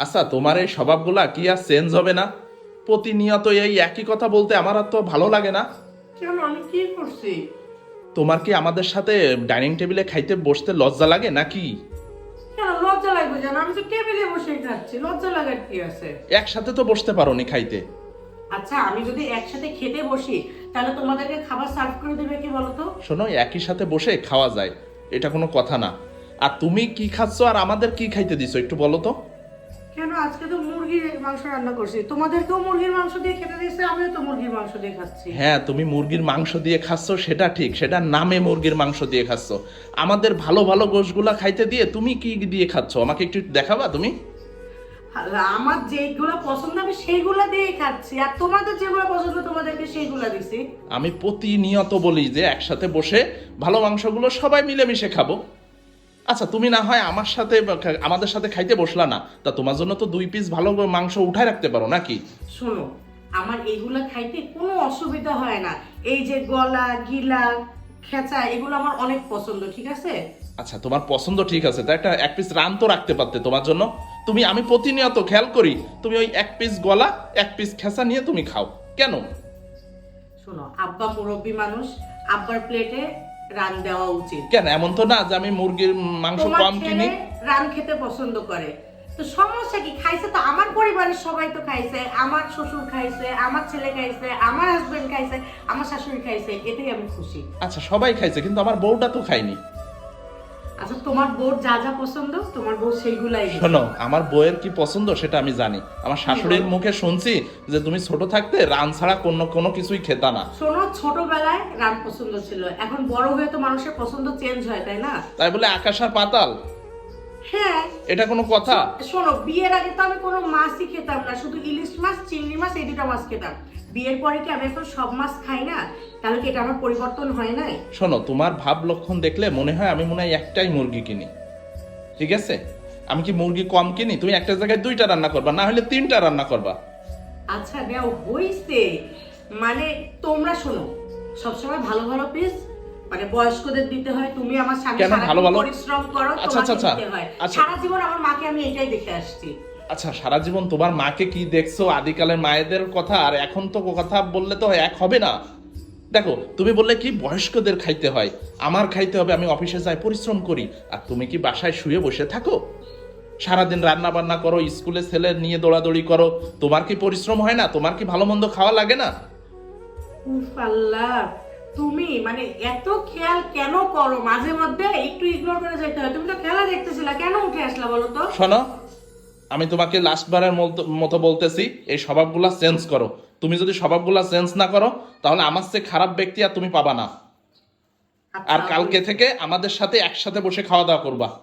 আচ্ছা তোমার এই স্বভাবগুলা কি আর চেঞ্জ হবে না? প্রতিনিয়ত এই একই কথা বলতে আমার আর তো ভালো লাগে না। কেন? আমি কি করছি? তোমার কি আমাদের সাথে ডাইনিং টেবিলে খাইতে বসতে লজ্জা লাগে নাকি? কেন? লজ্জা লাগবে জানো আমি তো টেবিলে বসে খাচ্ছি। লজ্জা লাগার কি আছে? একসাথে তো বসতে পারো নি খাইতে। আচ্ছা আমি যদি একসাথে খেতে বসি তাহলে তোমাদেরকে খাবার সার্ভ করে দেবে কি বলো তো শোনো একই সাথে বসে খাওয়া যায়। এটা কোনো কথা না। আর তুমি কি খাচ্ছ আর আমাদের কি খাইতে দিছো একটু বলো তো? কেন আজকে তো মুরগির মাংস রান্না করছি? তোমাদেরকেও মুরগির মাংস দিয়ে খেতে দিয়েছে আমিও তো মুরগির মাংস দিয়ে খাচ্ছি। হ্যাঁ তুমি মুরগির মাংস দিয়ে খাচ্ছ সেটা ঠিক সেটা নামে মুরগির মাংস দিয়ে খাচ্ছ। আমাদের ভালো ভালো গোশগুলা খাইতে দিয়ে তুমি কি দিয়ে খাচ্ছ? আমাকে একটু দেখাবা তুমি? আর আমার যেগুলো পছন্দ আমি সেইগুলো দিয়ে খাচ্ছি। আর তোমাদের যেগুলো পছন্দ তোমাদেরকে সেইগুলো দিছি। আমি প্রতিনিয়ত বলি যে একসাথে বসে ভালো মাংসগুলো সবাই মিলেমিশে খাব। আচ্ছা তুমি না হয় আমার সাথে আমাদের সাথে খাইতে বসলা না। তা তোমার জন্য তো দুই পিস ভালো মাংস উঠায় রাখতে পারো নাকি? শোনো আমার এগুলা খাইতে কোনো অসুবিধা হয় না। এই যে গলা গিলা খেঁচা এগুলো আমার অনেক পছন্দ ঠিক আছে? আচ্ছা তোমার পছন্দ ঠিক আছে তা একটা এক পিস রান তো রাখতে পারতে তোমার জন্য। তুমি আমি প্রতিনিয়ত খেয়াল করি তুমি ওই এক পিস গলা এক পিস খেসা নিয়ে তুমি খাও। কেন? শোনো আব্বা মুরব্বী মানুষ আব্বার প্লেটে রান দেওয়া উচিত। কেন? এমন তো না যে আমি মুরগির মাংস কম কিনি। রান খেতে পছন্দ করে। তো সমস্যা কি? খাইছে তো আমার পরিবারের সবাই তো খাইছে আমার শ্বশুর খাইছে আমার ছেলে খাইছে আমার হাজবেন্ড খাইছে আমার শাশুড়ি খাইছে এটাই আমি খুশি। আচ্ছা সবাই খাইছে কিন্তু আমার বউটা তো খায়নি। আচ্ছা তোমার বউর যা যা পছন্দ তোমার বউ সেইগুলাই শোনো আমার বউয়ের কি পছন্দ সেটা আমি জানি। আমার শাশুড়ির মুখে শুনছি যে তুমি ছোট থাকতে রান ছাড়া কোনো কোনো কিছুই খেতা না। শোনো ছোটবেলায় রান পছন্দ ছিল। এখন বড় হয়ে তো মানুষের পছন্দ চেঞ্জ হয় তাই না? তাই বলে আকাশ আর পাতাল? হ্যাঁ। এটা কোনো কথা? শোনো বিয়ের আগে তো আমি কোনো মাছই খেতাম না শুধু ইলিশ মাছ চিংড়ি মাছ এই দুটো মাছ খেতাম। বিয়ের পরে কি আমি এখন সব মাছ খাই না? তাহলে কি এটা আমার পরিবর্তন হয় নাই? শোনো তোমার ভাব লক্ষণ দেখলে মনে হয় আমি মনে হয় একটাই মুরগি কিনি। ঠিক আছে? আমি কি মুরগি কম কিনি? তুমি একটা জায়গায় দুইটা রান্না করবা না হলে তিনটা রান্না করবা। আচ্ছা নেও হইছে। মানে তোমরা শোনো সবসময় ভালো ভালো পিস মানে বয়স্কদের দিতে হয় তুমি আমার ভালো ভালো? পরিশ্রম করো আচ্ছা, তোমাকে আচ্ছা, দিতে হয়। আচ্ছা। সারা জীবন আমার মাকে আমি এটাই দেখে আসছি। আচ্ছা সারা জীবন তোমার মাকে কি দেখছ? আদিকালের মায়েদের কথা আর এখন তো কথা বললে তো এক হবে না। দেখো তুমি বললে কি বয়স্কদের খাইতে হয়। আমার খাইতে হবে আমি অফিসে যাই পরিশ্রম করি। আর তুমি কি বাসায় শুয়ে বসে থাকো? সারাদিন রান্না বান্না করো স্কুলে ছেলে নিয়ে দৌড়াদৌড়ি করো। তোমার কি পরিশ্রম হয় না? তোমার কি ভালো মন্দ খাওয়া লাগে না? আল্লাহ তুমি মানে এত খেয়াল কেন করো? মাঝে মধ্যে একটু ইগনোর করে যেতে হয়। তুমি তো খেলা দেখতেছিলা কেন উঠে আসলা বলো তো? শোনো আমি তোমাকে লাস্টবারের মতো- মতো বলতেছি এই স্বভাবগুলা চেঞ্জ করো। তুমি যদি স্বভাবগুলা চেঞ্জ না করো তাহলে আমার চেয়ে খারাপ ব্যক্তি আর তুমি পাবা না। আর আচ্ছা, কালকে থেকে আমাদের সাথে একসাথে বসে খাওয়া দাওয়া করবা।